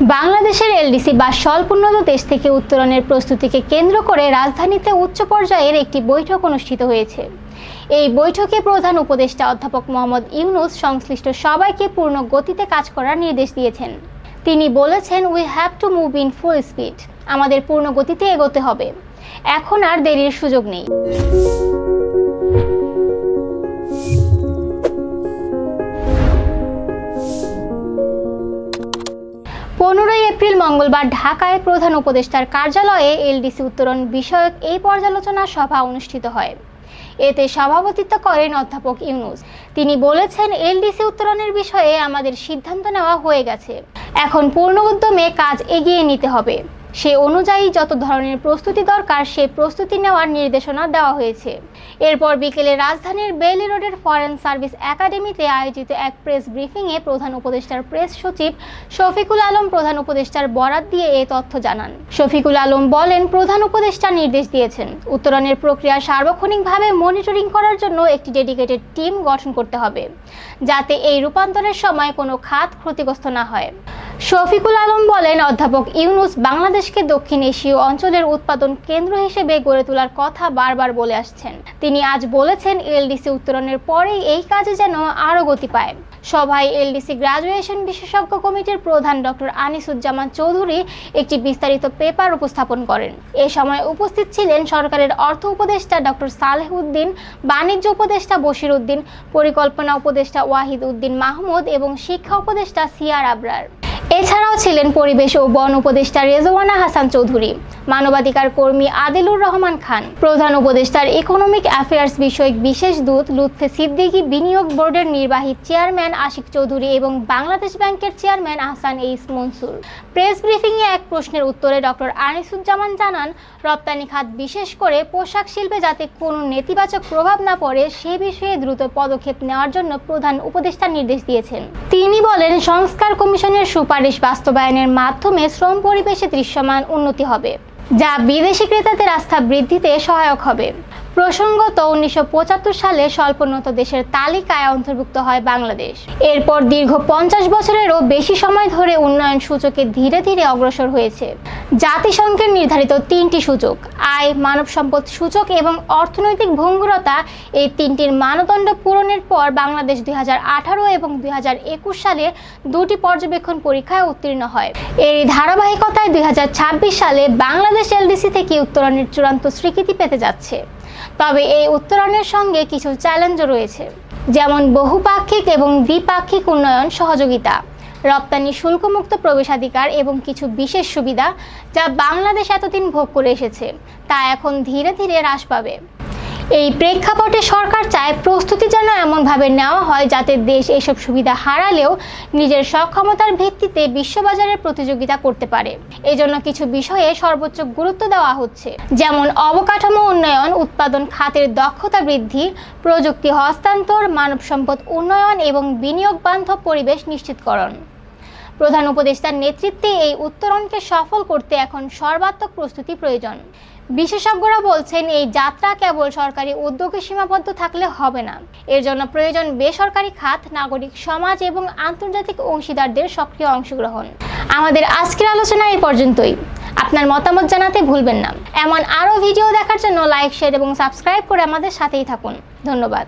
বাংলাদেশের এলডিসি বা স্বল্পোন্নত দেশ থেকে উত্তরণের প্রস্তুতিকে কেন্দ্র করে রাজধানীতে উচ্চ পর্যায়ের একটি বৈঠক অনুষ্ঠিত হয়েছে। এই বৈঠকে প্রধান উপদেষ্টা অধ্যাপক মোহাম্মদ ইউনুস সংশ্লিষ্ট সবাইকে পূর্ণ গতিতে কাজ করার নির্দেশ দিয়েছেন। তিনি বলেছেন we have to move in full speed আমাদের পূর্ণ গতিতে এগোতে হবে। এখন আর দেরির সুযোগ নেই। পনেরোই এপ্রিল মঙ্গলবার ঢাকায় প্রধান উপদেষ্টার কার্যালয়ে এলডিসি উত্তরণ বিষয়ক এই পর্যালোচনা সভা অনুষ্ঠিত হয়। এতে সভাপতিত্ব করেন অধ্যাপক ইউনুস। তিনি বলেছেন, এলডিসি উত্তরণের বিষয়ে আমাদের সিদ্ধান্ত নেওয়া হয়ে গেছে। এখন পূর্ণ উদ্যমে কাজ এগিয়ে নিতে হবে। সে অনুযায়ী যত ধরনের প্রস্তুতি দরকার, সে প্রস্তুতি নেওয়ার নির্দেশনা দেওয়া হয়েছে। এরপর বিকেলে রাজধানীর বেইলি রোডের ফরেন সার্ভিস একাডেমিতে আয়োজিত এক প্রেস ব্রিফিংয়ে প্রধান উপদেষ্টার প্রেস সচিব শফিকুল আলম প্রধান উপদেষ্টার বরাত দিয়ে এ তথ্য জানান। শফিকুল আলম বলেন, প্রধান উপদেষ্টা নির্দেশ দিয়েছেন। উত্তরণের প্রক্রিয়া সার্বক্ষণিকভাবে মনিটরিং করার জন্য একটি ডেডিকেটেড টিম গঠন করতে হবে, যাতে এই রূপান্তরের সময় কোনো খাত ক্ষতিগ্রস্ত না হয়। শফিকুল আলম বলেন, অধ্যাপক ইউনুস বাংলাদেশকে দক্ষিণ এশীয় অঞ্চলের উৎপাদন কেন্দ্র হিসেবে গড়ে তোলার কথা বারবার বলে আসছেন। তিনি আজ বলেছেন, এলডিসি উত্তরণের পরেই এই কাজে যেন আরও গতি পায়। সভায় এলডিসি গ্রাজুয়েশন বিশেষজ্ঞ কমিটির প্রধান ডক্টর আনিসুজ্জামান চৌধুরী একটি বিস্তারিত পেপার উপস্থাপন করেন। এ সময় উপস্থিত ছিলেন সরকারের অর্থ উপদেষ্টা ডক্টর সালেহ উদ্দিন বাণিজ্য উপদেষ্টা বশির উদ্দিন, পরিকল্পনা উপদেষ্টা ওয়াহিদ উদ্দিন মাহমুদ এবং শিক্ষা উপদেষ্টা সিয়ার আবরার। এছাড়াও ছিলেন পরিবেশ ও বন উপদেষ্টা রেজওয়ানা হাসান চৌধুরী, মানবাধিকার কর্মী আদিলুর রহমান খান, প্রধান উপদেষ্টার ইকোনমিক অ্যাফেয়ার্স বিষয়ক বিশেষ দূত লুৎফে সিদ্দিকী, বিনিয়োগ বোর্ডের নির্বাহী চেয়ারম্যান আশিক চৌধুরী এবং বাংলাদেশ ব্যাংকের chairman Ahsan H Mansur. Press ব্রিফিংয়ে এক প্রশ্নের উত্তরে ডক্টর আনিসুজ্জামান জানান, রপ্তানি খাত বিশেষ করে পোশাক শিল্পে যাতে কোনো নেতিবাচক প্রভাব না পড়ে, সে বিষয়ে দ্রুত পদক্ষেপ নেওয়ার জন্য প্রধান উপদেষ্টা নির্দেশ দিয়েছেন। তিনি বলেন, সংস্কার কমিশনের সুপারিশ বাস্তবায়নের মাধ্যমে শ্রম পরিবেশে দৃশ্যমান উন্নতি হবে যা বিদেশি ক্রেতাদের আস্থা বৃদ্ধিতে সহায়ক হবে। প্রসঙ্গত উনিশশো পঁচাত্তর সালে স্বল্পোন্নত দেশের তালিকায় অন্তর্ভুক্ত হয় বাংলাদেশ। এরপর দীর্ঘ পঞ্চাশ বছরেরও বেশি সময় ধরে উন্নয়ন সূচকে ধীরে ধীরে অগ্রসর হয়েছে। জাতিসংঘের নির্ধারিত তিনটি সূচক, আয়, মানব সম্পদ সূচক এবং অর্থনৈতিক ভঙ্গুরতা এই তিনটির মানদণ্ড পূরণের পর বাংলাদেশ দুই হাজার আঠারো এবং দুই হাজার একুশ সালে দুটি পর্যবেক্ষণ পরীক্ষায় উত্তীর্ণ হয়। এরই ধারাবাহিকতায় দুই হাজার ছাব্বিশ সালে বাংলাদেশ এলডিসি থেকে উত্তরণের চূড়ান্ত স্বীকৃতি পেতে যাচ্ছে। তবে এই উত্তরণের সঙ্গে কিছু চ্যালেঞ্জও রয়েছে, যেমন বহুপাক্ষিক এবং দ্বিপাক্ষিক উন্নয়ন সহযোগিতা, রপ্তানি শুল্কমুক্ত প্রবেশাধিকার এবং কিছু বিশেষ সুবিধা যা বাংলাদেশ এতদিন ভোগ করে এসেছে, তা এখন ধীরে ধীরে হ্রাস পাবে। এই প্রেক্ষাপটে সরকার চায় প্রস্তুতি যেন এমনভাবে নেওয়া হয় যাতে দেশ এসব সুবিধা হারালেও নিজের সক্ষমতার ভিত্তিতে বিশ্ববাজারে প্রতিযোগিতা করতে পারে। এজন্য কিছু বিষয়ে সর্বোচ্চ গুরুত্ব দেওয়া হচ্ছে। যেমন, অবকাঠামো উন্নয়ন, উৎপাদন খাতের দক্ষতা বৃদ্ধি, প্রযুক্তি হস্তান্তর, মানব সম্পদ উন্নয়ন এবং বিনিয়োগ বান্ধব পরিবেশ নিশ্চিতকরণ। প্রধান উপদেষ্টার নেতৃত্বে এই উত্তরণকে সফল করতে এখন সর্বাত্মক প্রস্তুতি প্রয়োজন। বিশেষজ্ঞরা বলছেন এই যাত্রা কেবল সরকারি উদ্যোগে সীমাবদ্ধ থাকলে হবে না। এর জন্য প্রয়োজন বেসরকারি খাত, নাগরিক সমাজ এবং আন্তর্জাতিক অংশীদারদের সক্রিয় অংশগ্রহণ। আমাদের আজকের আলোচনা এই পর্যন্তই। আপনার মতামত জানাতে ভুলবেন না। এমন আরও ভিডিও দেখার জন্য লাইক, শেয়ার এবং সাবস্ক্রাইব করে আমাদের সাথেই থাকুন। ধন্যবাদ।